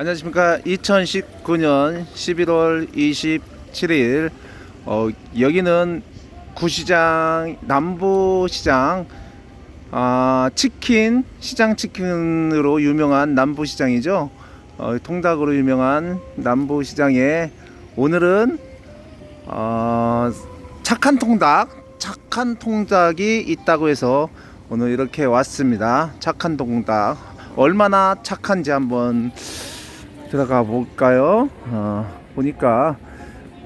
안녕하십니까. 2019년 11월 27일 어, 여기는 구시장 남부시장 아, 치킨 시장 치킨으로 유명한 남부시장이죠. 어, 통닭으로 유명한 남부시장에 오늘은 어, 착한 통닭 착한 통닭이 있다고 해서 오늘 이렇게 왔습니다. 착한 통닭 얼마나 착한지 한번 들어가 볼까요? 어, 보니까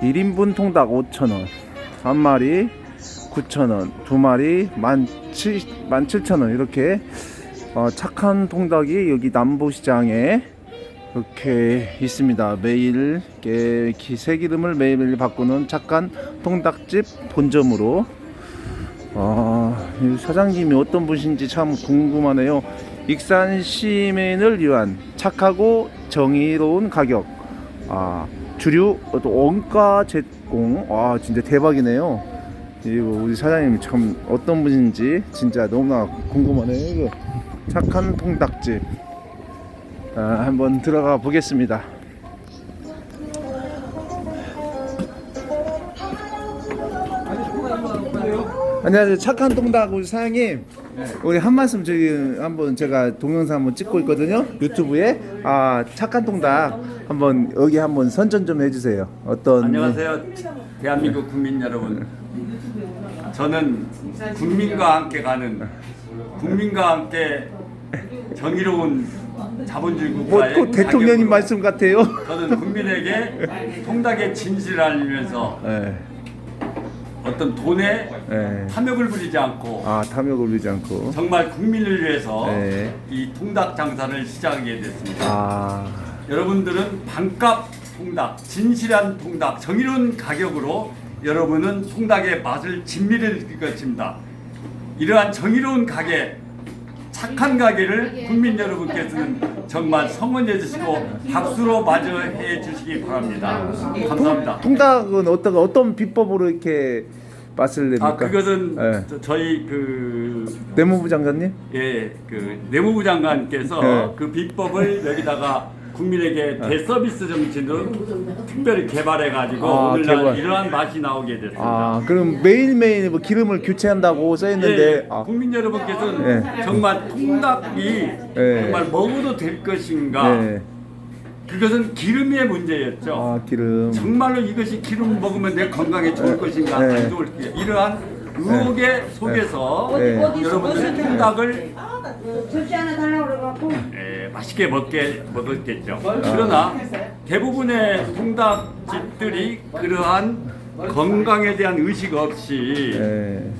1인분 통닭 5,000원, 한 마리 9,000원, 두 마리 17,000원 이렇게 어, 착한 통닭이 여기 남부시장에 이렇게 있습니다. 매일 새기름을 매일 바꾸는 착한 통닭집 본점으로 아, 이 사장님이 어떤 분인지 참 궁금하네요. 익산 시민을 위한 착하고 정의로운 가격. 아, 주류 또 원가 제공. 아, 진짜 대박이네요. 이거 우리 사장님이 참 어떤 분인지 진짜 너무나 궁금하네요. 착한 통닭집. 아, 한번 들어가 보겠습니다. 안녕하세요. 착한 통닭 우리 사장님. 우리 한 말씀 저기 한번 제가 동영상 한번 찍고 있거든요. 유튜브에 아 착한 통닭 한번 여기 한번 선전 좀 해주세요. 어떤 안녕하세요. 대한민국 국민 여러분. 저는 국민과 함께 가는 국민과 함께 정의로운 자본주의 뭐 국가의 꼭 대통령님 가격으로 말씀 같아요. 저는 국민에게 통닭의 진실을 알리면서 네, 어떤 돈에 네. 탐욕을 부리지 않고 아 탐욕을 울리지 않고. 정말 국민을 위해서 네. 이 통닭 장사를 시작하게 됐습니다. 아 여러분들은 반값 통닭, 진실한 통닭, 정의로운 가격으로 여러분은 통닭의 맛을 진미를 느낄 것입니다. 이러한 정의로운 가게, 착한 가게를 국민 여러분께서는 정말 성원해 주시고 박수로 맞이해 주시기 바랍니다. 감사합니다. 통닭은 어떤 어떤 비법으로 이렇게 맛을 냅니까? 아 그것은 네. 저- 저희 그 내무부 장관님? 예, 그 내무부 장관께서 네. 그 비법을 여기다가 국민에게 대서비스 정신으로 특별히 개발해 가지고 아, 오늘날 개발. 이러한 맛이 나오게 됐습니다. 아 그럼 매일매일 뭐 기름을 교체한다고 써 예, 있는데 예. 아, 국민 여러분께서는 네. 정말 통닭이 네. 정말 먹어도 될 것인가? 네. 그것은 기름의 문제였죠. 아 기름 정말로 이것이 기름 먹으면 내 건강에 좋을 것인가 네. 안 좋을 게 이러한 의혹의 속에서 네. 여러분들이 통닭을 접시 하나 달라고 그래갖고 예, 맛있게 먹게 먹었겠죠. 그러나 대부분의 통닭집들이 그러한 건강에 대한 의식 없이 네.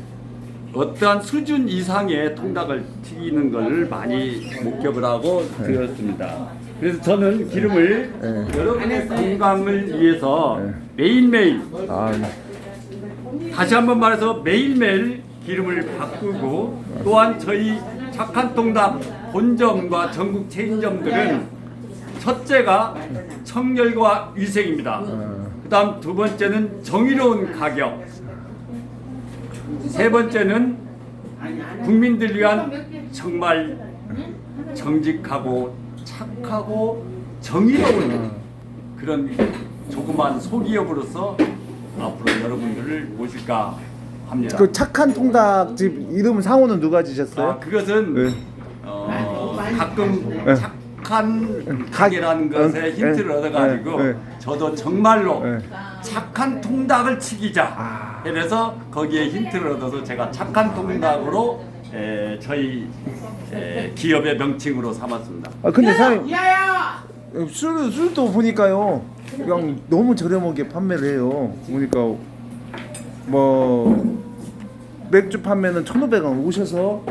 어떠한 수준 이상의 통닭을 튀기는 것을 많이 목격을 하고 들었습니다. 그래서 저는 기름을 네. 여러분의 건강을 위해서 매일매일 아 다시 한번 말해서 매일매일 기름을 바꾸고 또한 저희 착한 통닭 본점과 전국 체인점들은 첫째가 청결과 위생입니다. 그 다음 두 번째는 정의로운 가격. 세 번째는 국민들 위한 정말 정직하고 착하고 정의로운 그런 조그만 소기업으로서 앞으로 여러분들을 모실까 합니다. 그 착한 통닭집 이름 상호는 누가 지셨어요? 아, 그것은 네. 어, 가끔 네. 착한 가게라는 가- 것에 네. 힌트를 네. 얻어가지고 네. 저도 정말로 네. 착한 통닭을 치기자 아. 그래서 거기에 힌트를 얻어서 제가 착한 통닭으로 에, 저희 에, 기업의 명칭으로 삼았습니다. 아 근데 사장님 야야 술 술도 보니까요 그냥 너무 저렴하게 판매를 해요. 보니까 뭐 맥주 판매는 1,500원 오셔서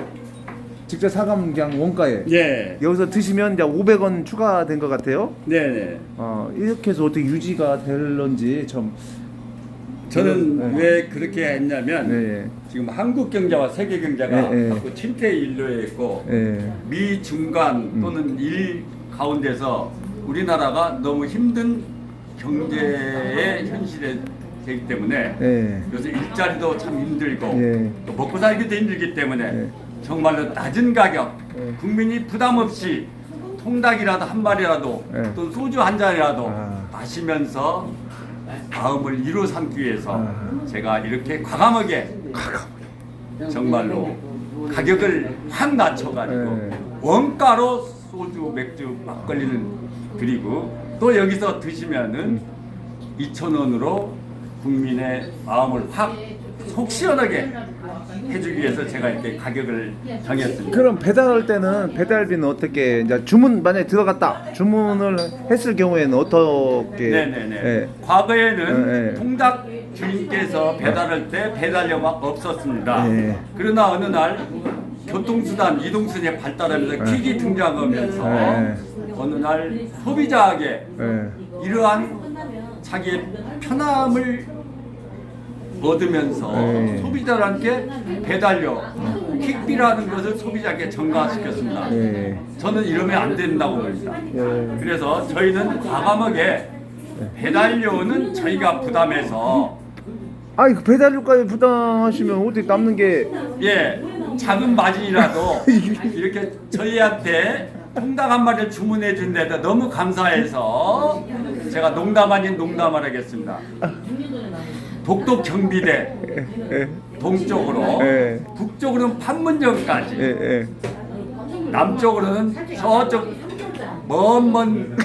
직접 사가면 그냥 원가에 예, 여기서 드시면 이제 500원 추가된 것 같아요. 네, 네. 어, 이렇게 해서 어떻게 유지가 될런지 참 저는 네. 왜 그렇게 했냐면 네. 지금 한국 경제와 세계 경제가 네, 네. 자꾸 침체 일로에 있고 예. 미 중간 또는 일 가운데서 우리나라가 너무 힘든 경제의 현실에 되기 때문에 예. 요새 일자리도 참 힘들고 예. 또 먹고 살기도 힘들기 때문에 예. 정말로 낮은 가격 예. 국민이 부담 없이 통닭이라도 한 마리라도 네. 또 소주 한 잔이라도 아. 마시면서 마음을 이루 삼기 위해서 아. 제가 이렇게 과감하게 정말로 가격을 확 낮춰가지고 네. 원가로 소주, 맥주, 막걸리는 드리고 또 여기서 드시면은 2천 원으로 국민의 마음을 확 속 시원하게 해주기 위해서 제가 이렇게 가격을 정했습니다. 그럼 배달할 때는 배달비는 어떻게 이제 주문 만약에 들어갔다 주문을 했을 경우에는 어떻게 네네네. 예. 과거에는 네, 네. 통닭 주인께서 배달할 때 배달료가 없었습니다. 네. 그러나 어느 날 교통수단 이동수단이 발달하면서 네. 킥이 등장하면서 네. 어느 날 소비자에게 예. 이러한 자기의 편함을 얻으면서 네. 소비자한테 배달료, 킥비라는 것을 소비자에게 전가시켰습니다. 예. 저는 이러면 안 된다고 봅니다. 예. 그래서 저희는 과감하게 배달료는 저희가 부담해서 아니 그 배달료까지 부담하시면 어떻게 남는 게 예 작은 마진이라도 이렇게 저희한테 통닭 한 마리를 주문해 준데도 너무 감사해서 제가 농담 아닌 농담을 하겠습니다. 독도 경비대 예. 동쪽으로 예. 북쪽으로는 판문점까지 예. 예. 남쪽으로는 저쪽 먼먼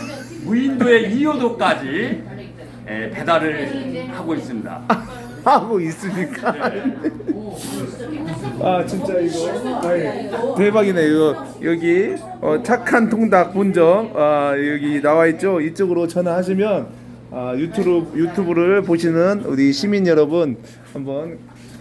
무인도의 이호도까지 예, 배달을 하고 있습니다. 하고 있으니까. 아 진짜 이거 아이, 대박이네 이거 여기 어, 착한 통닭 본점 아, 여기 나와 있죠 이쪽으로 전화하시면 아, 유튜브 유튜브를 보시는 우리 시민 여러분 한번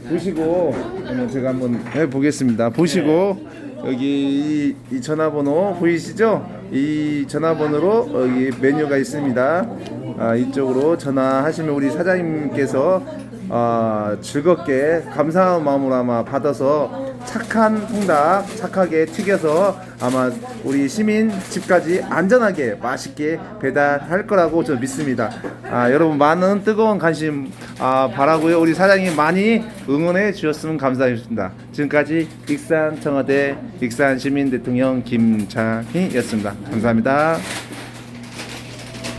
보시고 그러면 제가 한번 해 보겠습니다. 보시고 여기 이, 이 전화번호 보이시죠? 이 전화번호로 여기 메뉴가 있습니다. 아, 이쪽으로 전화하시면 우리 사장님께서 아, 즐겁게 감사한 마음으로 아마 받아서 착한 통닭 착하게 튀겨서 아마 우리 시민 집까지 안전하게 맛있게 배달할 거라고 저 믿습니다. 아, 여러분 많은 뜨거운 관심 아, 바라고요. 우리 사장님 많이 응원해 주셨으면 감사하겠습니다. 지금까지 익산 청와대 익산 시민 대통령 김창희였습니다. 감사합니다.